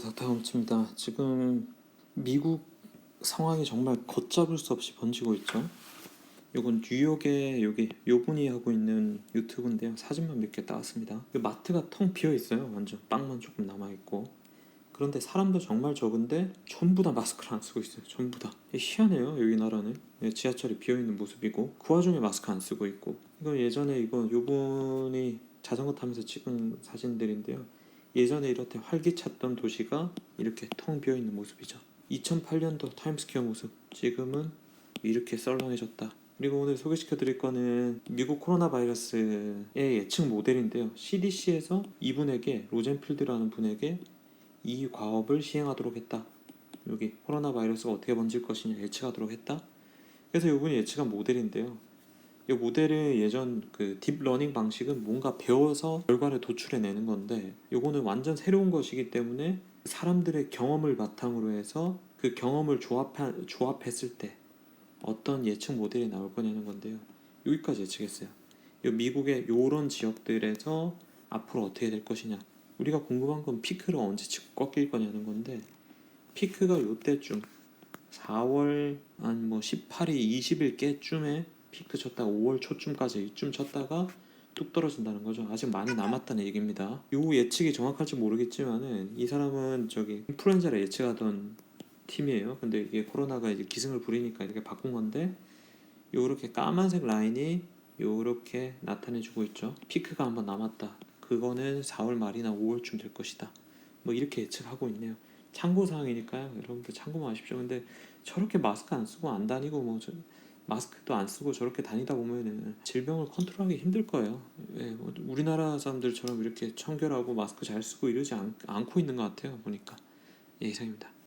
자, 다음 주입니다. 지금 미국 상황이 정말 걷잡을 수 없이 번지고 있죠. 요건 뉴욕에 여기 요 분이 하고 있는 유튜브인데요. 사진만 몇 개 따왔습니다. 이 마트가 텅 비어 있어요. 완전 빵만 조금 남아 있고. 그런데 사람도 정말 적은데 전부 다 마스크를 안 쓰고 있어요. 전부 다. 희한해요. 여기 나라는 예, 지하철이 비어 있는 모습이고 그 와중에 마스크 안 쓰고 있고. 이거 예전에 이거 요 분이 자전거 타면서 찍은 사진들인데요. 예전에 이렇게 활기찼던 도시가 이렇게 텅 비어 있는 모습이죠. 2008년도 타임스퀘어 모습. 지금은 이렇게 썰렁해졌다. 그리고 오늘 소개시켜 드릴 거는 미국 코로나 바이러스의 예측 모델인데요. CDC에서 이분에게 로젠필드라는 분에게 이 과업을 시행하도록 했다. 여기 코로나 바이러스가 어떻게 번질 것이냐 예측하도록 했다. 그래서 이분이 예측한 모델인데요. 이 모델의 예전 그 딥러닝 방식은 뭔가 배워서 결과를 도출해내는 건데 요거는 완전 새로운 것이기 때문에 사람들의 경험을 바탕으로 해서 그 경험을 조합하, 조합했을 때 어떤 예측 모델이 나올 거냐는 건데요. 여기까지 예측했어요. 요 미국의 요런 지역들에서 앞으로 어떻게 될 것이냐. 우리가 궁금한 건 피크를 언제 치고 꺾일 거냐는 건데 피크가 요때쯤 4월 한 뭐 18일, 20일께쯤에 피크 쳤다가 5월 초쯤까지 이쯤 쳤다가 뚝 떨어진다는 거죠. 아직 많이 남았다는 얘기입니다. 요 예측이 정확할지 모르겠지만은 이 사람은 저기 인플루엔자를 예측하던 팀이에요. 근데 이게 코로나가 이제 기승을 부리니까 이렇게 바꾼 건데 요렇게 까만색 라인이 요렇게 나타내주고 있죠. 피크가 한번 남았다. 그거는 4월 말이나 5월쯤 될 것이다. 뭐 이렇게 예측하고 있네요. 참고 사항이니까요. 여러분들 참고만 하십시오. 근데 저렇게 마스크 안 쓰고 안 다니고 뭐 저, 마스크도 안 쓰고 저렇게 다니다 보면은 질병을 컨트롤하기 힘들 거예요. 예, 뭐 우리나라 사람들처럼 이렇게 청결하고 마스크 잘 쓰고 이러지 않, 않고 있는 것 같아요. 보니까 예, 이상입니다.